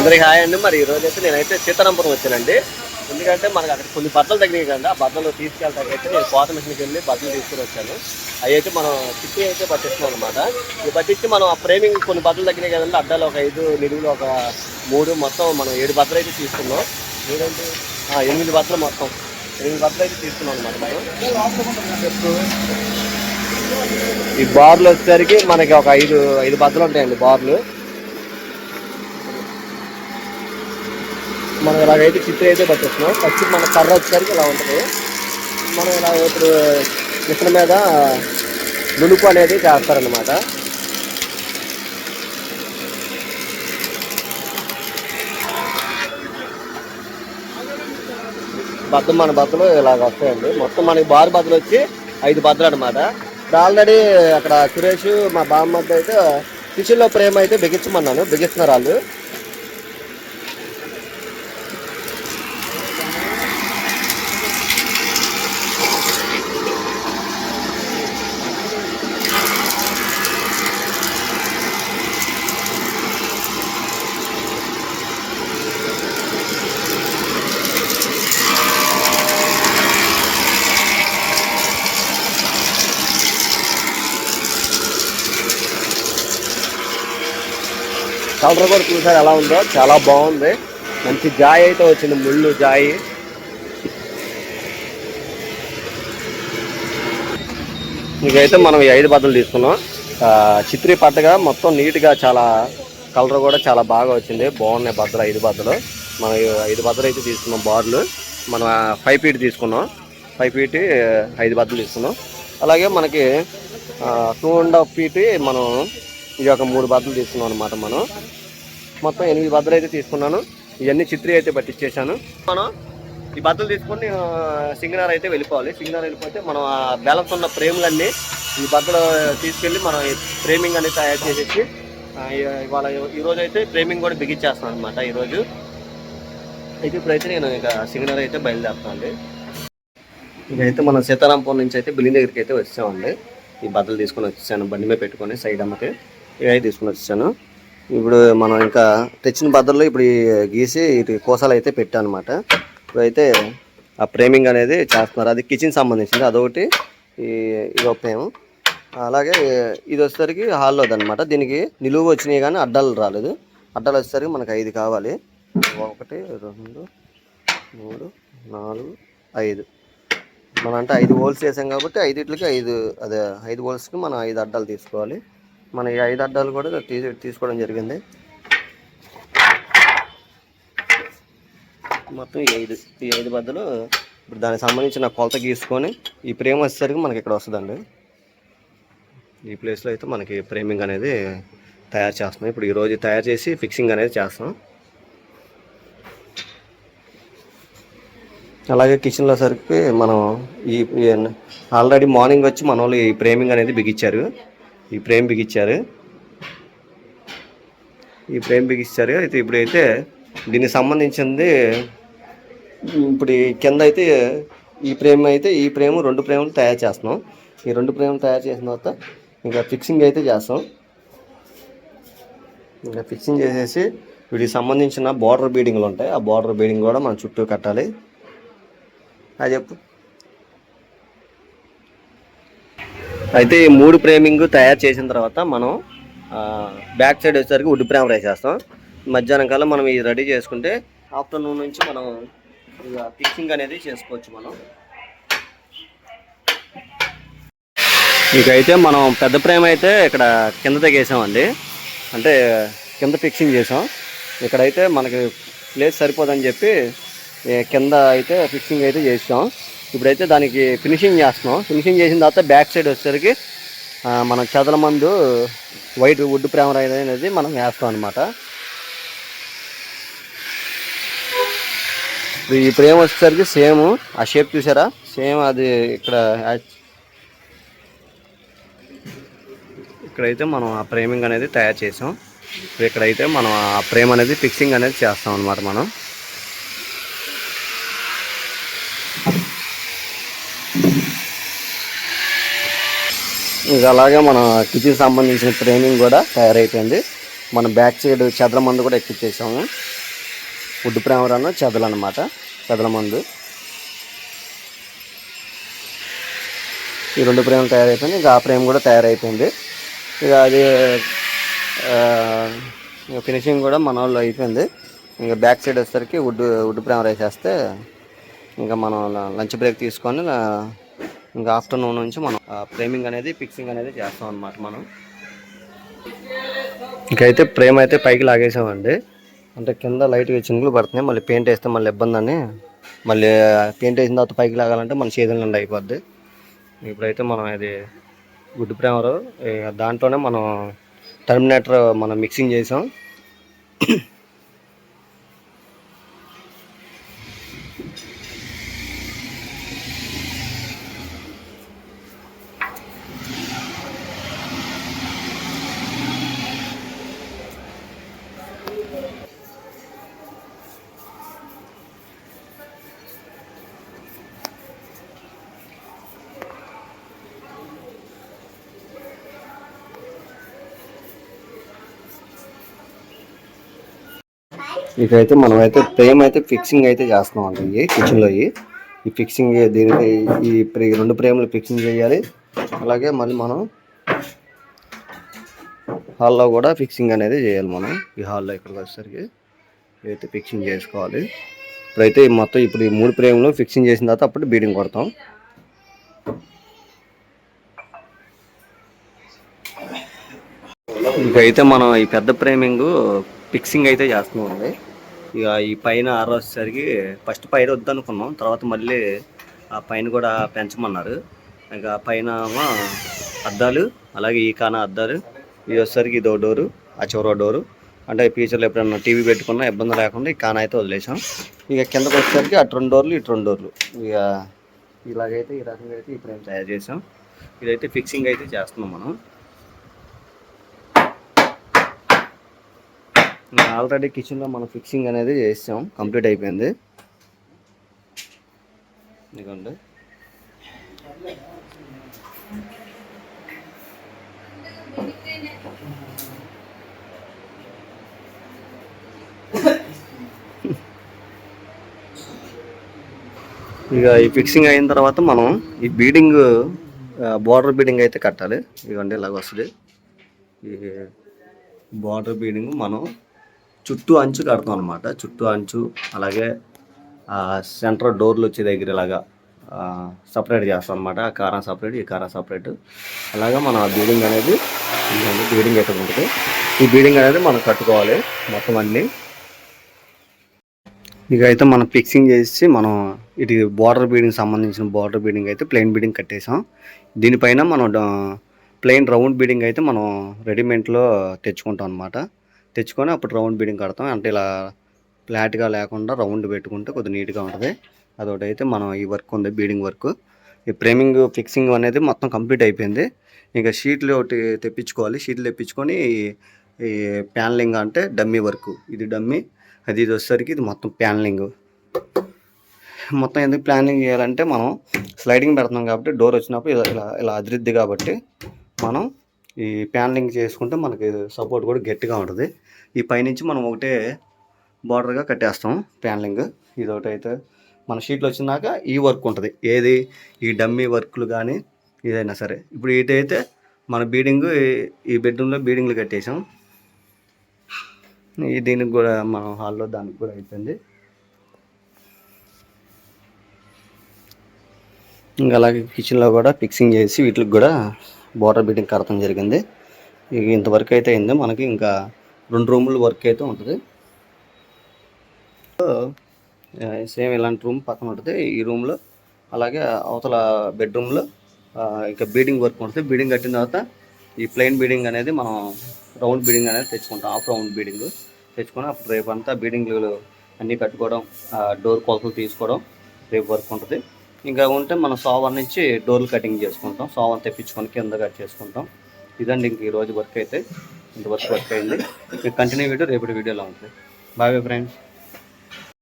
అందరికి హాయ్ అండి. మరి ఈరోజు అయితే నేనైతే సీతారాంపురం వచ్చానండి. ఎందుకంటే మనకు అక్కడ కొన్ని బట్టలు తగ్గినాయి కదా ఆ బట్టలు తీసుకెళ్ళడానికి అయితే నేను కోత మిషన్కి వెళ్ళి బట్టలు తీసుకుని వచ్చాను. అవి అయితే మనం చిట్టి అయితే పట్టిస్తున్నాం అనమాట ఇవి పట్టించి మనం ఆ ఫ్రేమింగ్ కొన్ని బట్టలు తగ్గినాయి కదండి అడ్డాలు ఒక ఐదు నిలువులు ఒక మూడు మొత్తం మనం ఏడు బట్టలు అయితే తీసుకున్నాం. ఏదంటే ఎనిమిది బట్టలు మొత్తం. ఎనిమిది బట్టలు అయితే తీసుకున్నాం అనమాట మనం. ఈ బార్లు వచ్చేసరికి మనకి ఒక ఐదు ఐదు బద్దలు ఉంటాయండి బార్లు. మనం ఇలాగైతే చిత్ర అయితే పట్టేస్తున్నాం. ఫస్ట్ మన కర్ర వచ్చేసరికి ఇలా ఉంటుంది? మనం ఇలా ఇప్పుడు మిషన్ మీద నునుపు అనేది చేస్తారనమాట బద్దం మన బద్దలు ఇలాగ వస్తాయండి. మొత్తం మనకి బారు బద్దలు వచ్చి ఐదు బద్దలు అనమాట ఇప్పుడు ఆల్రెడీ అక్కడ సురేష్ మా బామ్మద్ద అయితే కిచెన్లో ప్రేమ అయితే బిగించమన్నాను. బిగిస్తున్నారు వాళ్ళు. కలర్ కూడా చూసారు ఎలా ఉందో. చాలా బాగుంది. మంచి జాయ్ అయితే వచ్చింది ముళ్ళు జాయి. ఇకైతే మనం ఈ ఐదు బద్దలు తీసుకున్నాం. చిత్రీ పట్టగా మొత్తం నీట్గా చాలా కలర్ కూడా చాలా బాగా వచ్చింది. బాగున్నాయి బద్దలు ఐదు బద్దలు. మనం ఐదు బద్దలు అయితే తీసుకున్నాం బార్లు. మనం ఫైవ్ ఫీట్ తీసుకున్నాం. ఫైవ్ ఫీట్ ఐదు బద్దలు తీసుకున్నాం. అలాగే మనకి టూ అండ్ హాఫ్ ఫీట్ మనం ఇది ఒక మూడు బద్దలు తీసుకున్నాం అనమాట మనం. మొత్తం ఎనిమిది బద్దలు అయితే తీసుకున్నాను. ఇవన్నీ చిత్రీ అయితే పట్టించేసాను మనం ఈ బద్దలు తీసుకొని నేను సింగనార్ అయితే వెళ్ళిపోవాలి. సింగనార్ వెళ్ళిపోతే మనం ఆ బ్యాలెన్స్ ఉన్న ఫ్రేములన్నీ ఈ బద్దలు తీసుకెళ్ళి మనం ఫ్రేమింగ్ అనేది తయారు చేసేసి ఇవాళ ఈరోజు అయితే ఫ్రేమింగ్ కూడా బిగించేస్తాను అనమాట ఈరోజు అయితే ఇప్పుడైతే నేను ఇక సింగనార్ అయితే బయలుదేరుతానండి ఇదైతే మనం సీతారాంపూర్ నుంచి అయితే బిల్లింగ్ దగ్గరికి అయితే వచ్చామండి ఈ బద్దలు తీసుకొని వచ్చాను బండి మీద పెట్టుకొని సైడ్ అమ్మకి ఇవి తీసుకుని వచ్చాను. ఇప్పుడు మనం ఇంకా తెచ్చిన బద్దల్లో ఇప్పుడు గీసి ఇటు కోసాలు అయితే పెట్టాను అనమాట ఇప్పుడైతే ఆ ఫ్రేమింగ్ అనేది చేస్తున్నారు. అది కిచెన్ సంబంధించింది. అదొకటి. ఈ ఇది ఒక ఫ్రేమ్. అలాగే ఇది వచ్చేసరికి హాల్లోది అనమాట దీనికి నిలువు వచ్చినాయి కానీ అడ్డాలు రాలేదు. అడ్డాలు వచ్చేసరికి మనకు ఐదు కావాలి. ఒకటి రెండు మూడు నాలుగు ఐదు. మనం అంటే ఐదు హోల్స్ వేసాం కాబట్టి ఐదిట్లకి ఐదు అదే ఐదు హోల్స్కి మనం ఐదు అడ్డాలు తీసుకోవాలి. మన ఈ ఐదు అడ్డాలు కూడా తీసి తీసుకోవడం జరిగింది. మొత్తం ఈ ఐదు ఈ ఐదు బద్దలు ఇప్పుడు దానికి సంబంధించిన కొలత గీసుకొని ఈ ఫ్రేమ్ వచ్చేసరికి మనకి ఇక్కడ వస్తుందండి. ఈ ప్లేస్లో అయితే మనకి ఫ్రేమింగ్ అనేది తయారు చేస్తున్నాం. ఇప్పుడు ఈరోజు తయారు చేసి ఫిక్సింగ్ అనేది చేస్తాం అలాగే కిచెన్లో సరికి మనం ఈ ఆల్రెడీ మార్నింగ్ వచ్చి మన వాళ్ళు ఈ ఫ్రేమింగ్ అనేది బిగించారు ఈ ఫ్రేమ్ బిగిచ్చారు ఈ ఫ్రేమ్ బిగిచ్చారు అయితే ఇప్పుడైతే దీనికి సంబంధించింది ఇప్పుడు ఈ కింద అయితే ఈ ఫ్రేమ్ అయితే ఈ ఫ్రేమ్ రెండు ఫ్రేములు తయారు చేస్తున్నాం. ఈ రెండు ఫ్రేములు తయారు చేసిన తర్వాత ఇంకా ఫిక్సింగ్ అయితే చేస్తాం. ఇంకా ఫిక్సింగ్ చేసేసి వీటికి సంబంధించిన బార్డర్ బీడింగ్లు ఉంటాయి. ఆ బార్డర్ బీడింగ్ కూడా మనం చుట్టూ కట్టాలి. అది చెప్పు అయితే ఈ మూడు ఫ్రేమింగ్ తయారు చేసిన తర్వాత మనం బ్యాక్ సైడ్ వచ్చేసరికి వుడ్ ఫ్రేమ్ వేసేస్తాం. మధ్యాహ్నం కల్లా మనం ఇది రెడీ చేసుకుంటే ఆఫ్టర్నూన్ నుంచి మనం ఇక ఫిక్సింగ్ అనేది చేసుకోవచ్చు మనం. ఇకైతే మనం పెద్ద ఫ్రేమ్ అయితే ఇక్కడ కింద తెగేసామండి. అంటే కింద ఫిక్సింగ్ చేసాం. ఇక్కడైతే మనకి ప్లేస్ సరిపోదని చెప్పి కింద అయితే ఫిక్సింగ్ అయితే చేసాం. ఇప్పుడైతే దానికి ఫినిషింగ్ చేస్తున్నాం. ఫినిషింగ్ చేసిన తర్వాత బ్యాక్ సైడ్ వచ్చేసరికి మనం చదల మందు వైట్ వుడ్ ప్రేమ అనేది మనం వేస్తాం అనమాట ఈ ప్రేమ వచ్చేసరికి సేమ్ ఆ షేప్ చూసారా? సేమ్ అది ఇక్కడ ఇక్కడైతే మనం ఆ ఫ్రేమింగ్ అనేది తయారు చేసాం. ఇక్కడైతే మనం ఆ ఫ్రేమ్ అనేది ఫిక్సింగ్ అనేది చేస్తాం అనమాట మనం. ఇది అలాగే మన కిచెన్ సంబంధించిన ట్రైనింగ్ కూడా తయారైపోయింది. మన బ్యాక్ సైడ్ చెదల మందు కూడా ఎక్కించేసాము వుడ్ ప్రేమరాను చెదలు అనమాట చెదల మందు. ఈ రెండు ప్రేమలు తయారైపోయింది. ఇంకా ఆ ప్రేమ కూడా తయారైపోయింది. ఇక అది ఫినిషింగ్ కూడా మన వాళ్ళు అయిపోయింది. ఇంకా బ్యాక్ సైడ్ వచ్చేసరికి వుడ్ వుడ్ ప్రేమ వేసేస్తే ఇంకా మనం లంచ్ బ్రేక్ తీసుకొని ఇంకా ఆఫ్టర్నూన్ నుంచి మనం ఫ్రేమింగ్ అనేది ఫిక్సింగ్ అనేది చేస్తాం అన్నమాట మనం. ఇంకైతే ఫ్రేమ్ అయితే పైకి లాగేసామండి. అంటే కింద లైట్గా చినుకులు పడుతున్నాయి. మళ్ళీ పెయింట్ వేస్తే మళ్ళీ ఇబ్బంది అని మళ్ళీ పెయింట్ వేసిన తర్వాత పైకి లాగాలంటే మన చేతుల నుండి అయిపోద్ది. ఇప్పుడైతే మనం ఇది గుడ్ ప్రేమరు దాంట్లోనే మనం టర్మినేటర్ మనం మిక్సింగ్ చేసాం. ఇకైతే మనం అయితే ఫ్రేమ్ అయితే ఫిక్సింగ్ అయితే చేస్తున్నాం అండి ఇవి కిచెన్లో ఇవి ఈ ఫిక్సింగ్ దీనికి ఈ రెండు ఫ్రేమ్లు ఫిక్సింగ్ చేయాలి. అలాగే మళ్ళీ మనం హాల్లో కూడా ఫిక్సింగ్ అనేది చేయాలి మనం. ఈ హాల్లో ఇక్కడికి వచ్చేసరికి అయితే ఫిక్సింగ్ చేసుకోవాలి. ఇప్పుడైతే మొత్తం ఇప్పుడు ఈ మూడు ఫ్రేమ్లు ఫిక్సింగ్ చేసిన తర్వాత అప్పుడు బీడింగ్ కొడతాం. ఇకైతే మనం ఈ పెద్ద ఫ్రేమింగ్ ఫిక్సింగ్ అయితే చేస్తున్నాం అండి ఇక ఈ పైన ఆరు వచ్చేసరికి ఫస్ట్ పైన వద్దనుకున్నాం. తర్వాత మళ్ళీ ఆ పైన కూడా పెంచమన్నారు. ఇక పైన అద్దాలు అలాగే ఈ కాన అద్దాలు ఇది వచ్చేసరికి ఇదో డోరు ఆ చివరో డోరు. అంటే ఫ్యూచర్లో ఎప్పుడైనా టీవీ పెట్టుకున్నా ఇబ్బంది లేకుండా ఈ కాన అయితే వదిలేసాం. ఇక కిందకు వచ్చేసరికి అటు రెండు డోర్లు ఇటు రెండు డోర్లు. ఇక ఇలాగైతే ఈ రకంగా అయితే ఇప్పుడు ఏం తయారు చేసాం. ఇదైతే ఫిక్సింగ్ అయితే చేస్తున్నాం మనం. ఆల్రెడీ కిచెన్లో మనం ఫిక్సింగ్ అనేది చేసాం. కంప్లీట్ అయిపోయింది. ఇదిగోండి. ఇక ఈ ఫిక్సింగ్ అయిన తర్వాత మనం ఈ బీడింగ్ బార్డర్ బీడింగ్ అయితే కట్టాలి. ఇదిగోండి ఇలాగ వస్తుంది. ఈ బార్డర్ బీడింగ్ మనం చుట్టూ అంచు కడతాం అనమాట చుట్టూ అంచు అలాగే సెంటర్ డోర్లు వచ్చే దగ్గర ఇలాగా సపరేట్ చేస్తాం అనమాట ఆ కారం సపరేట్ ఈ కారం సపరేట్ అలాగా మన బీడింగ్ అనేది బీడింగ్ ఎక్కడ ఉంటుంది? ఈ బీడింగ్ అనేది మనం కట్టుకోవాలి మొత్తం అన్నీ. ఇక అయితే మనం ఫిక్సింగ్ చేసి మనం ఇది బార్డర్ బీడింగ్ సంబంధించిన బార్డర్ బీడింగ్ అయితే ప్లెయిన్ బీడింగ్ కట్టేసాం. దీనిపైన మనం ప్లెయిన్ రౌండ్ బీడింగ్ అయితే మనం రెడీమేడ్లో తెచ్చుకుంటాం అనమాట తెచ్చుకొని అప్పుడు రౌండ్ బీడింగ్ కడతాం. అంటే ఇలా ఫ్లాట్గా లేకుండా రౌండ్ పెట్టుకుంటే కొద్దిగా నీట్గా ఉంటుంది. అదొకటి అయితే మనం ఈ వర్క్ ఉంది బీడింగ్ వర్క్ ఈ ఫ్రేమింగ్ ఫిక్సింగ్ అనేది మొత్తం కంప్లీట్ అయిపోయింది. ఇంకా షీట్లు ఒకటి తెప్పించుకోవాలి. షీట్లు తెప్పించుకొని ఈ- ప్యానలింగ్ అంటే డమ్మీ వర్క్ ఇది డమ్మీ అది ఇది వచ్చేసరికి ఇది మొత్తం ప్యానలింగ్ మొత్తం ఎందుకు ప్లానింగ్ చేయాలంటే మనం స్లైడింగ్ పెడుతున్నాం కాబట్టి డోర్ వచ్చినప్పుడు ఇలా ఇలా అదిరిద్ది కాబట్టి మనం ఈ ప్యానలింగ్ చేసుకుంటే మనకి సపోర్ట్ కూడా గట్టిగా ఉంటుంది. ఈ పైనుంచి మనం ఒకటే బార్డర్గా కట్టేస్తాం ప్యానలింగ్. ఇదొకటి అయితే మన షీట్లు వచ్చినాక ఈ వర్క్ ఉంటుంది. ఏది? ఈ డమ్మీ వర్క్లు కానీ ఏదైనా సరే. ఇప్పుడు ఇటైతే మన బీడింగ్ ఈ బెడ్రూమ్లో బీడింగ్లు కట్టేసాం. దీనికి కూడా మనం హాల్లో దానికి కూడా అయిపోయింది. ఇంకా అలాగే కిచెన్లో కూడా ఫిక్సింగ్ చేసి వీటికి కూడా బోర్డర్ బీటింగ్ కడతం జరిగింది. ఇక ఇంతవరకు అయితే అయింది మనకి ఇంకా రెండు రూముల వర్క్ అయితే ఉంటుంది. సేమ్ ఇలాంటి రూమ్ పక్కన ఉంటుంది. ఈ రూమ్లో అలాగే అవతల బెడ్రూమ్లో ఇంకా బీడింగ్ వర్క్ ఉంటుంది. బీడింగ్ కట్టిన తర్వాత ఈ ప్లెయిన్ బీడింగ్ అనేది మనం రౌండ్ బీడింగ్ అనేది తెచ్చుకుంటాం. హాఫ్ రౌండ్ బీడింగ్ తెచ్చుకొని అప్పుడు రేపు అంతా బీడింగ్లు అన్నీ కట్టుకోవడం డోర్ కొలతలు తీసుకోవడం రేపు వర్క్ ఉంటుంది. ఇంకా ఉంటే మనం సోవర్ నుంచి డోర్లు కటింగ్ చేసుకుంటాం. సోవర్ తెప్పించుకొని కింద కట్ చేసుకుంటాం. ఇదండి ఇంక ఈరోజు వర్క్ అయితే. ఇంతవరకు వర్క్ అయింది. కంటిన్యూ వీడియో రేపటి వీడియోలో ఉంటుంది. Bye friends